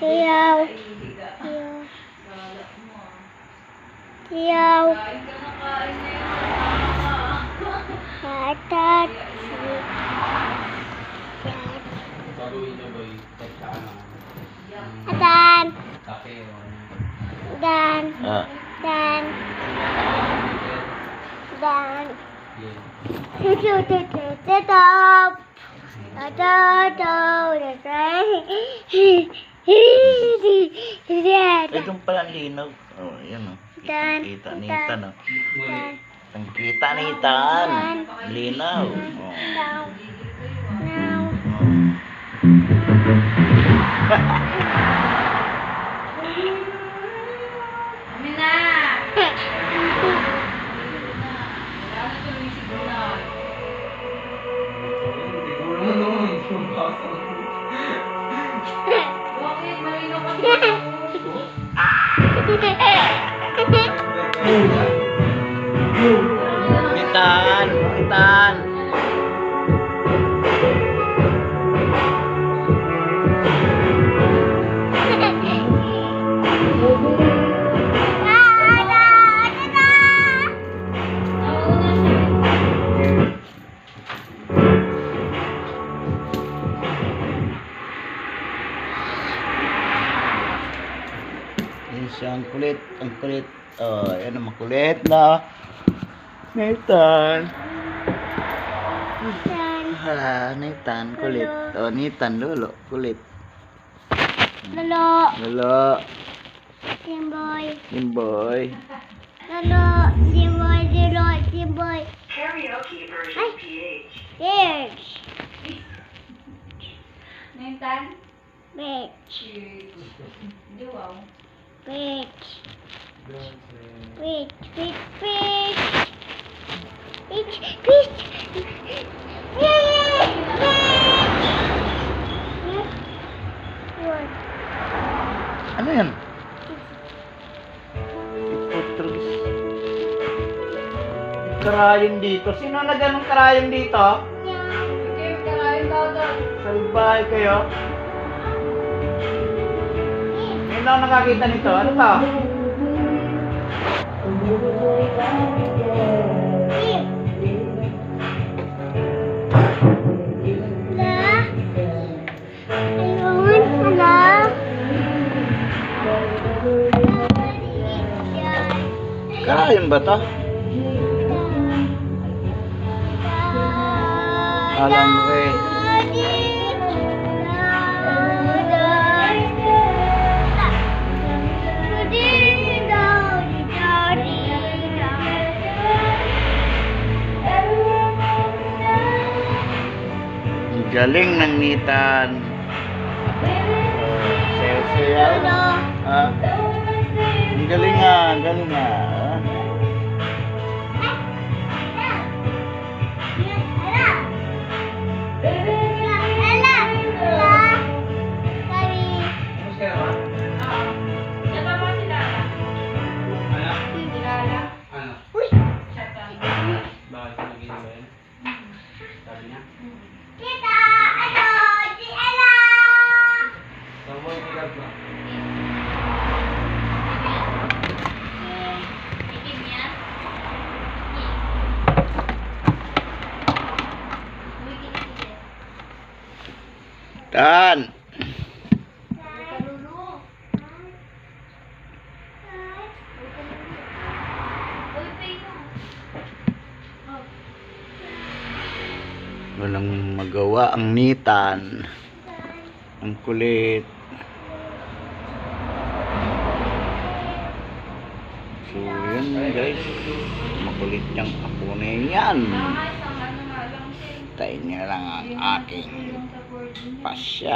tiêu tiêu hạ ta dan dan dan dan Chú chú chú chú chú chú chú chú chú chú chú chú chú Ay, doon pala ang linaw. Oh, yan oh. Dan. Kita nitan oh. Dan. Ang kita nitan. Linaw. Oh. Now. Now. Oh. Nitan, nitan. Siya, ang kulit, ang kulit. Oh, yan ang makulit na. Nitan. Ah, Nitan, kulit. Oh, Nitan, lolo, kulit. Lolo, Lolo, Jimboy. Jimboy. Lolo, Jimboy, Jimboy, Jimboy. Karaoke version PH. Bitch, Nintan? bitch, Duwaw. Bitch, bitch, bitch. Bitch, bitch. Bitch, bitch. What? Ano yan? Karayong dito. Sino na ganong karayong dito? Okay, karain daw daw. Salbahay kayo. Sino ang nakakita nito? Ano to? Karayong ba to? Alam ko eh. Galing ng nitan. Sayo-sayaw. Ah. Ang galing nga, ang galing nga. Bakit naging ba yan? Sabi niya? Saan mo yung ilag ba? Ikim yan? Tan. Walang magawa ang nitan. Ang kulit. So, yun guys. Makulit niyang ako na yan. Ano nga lang ang aking pasya.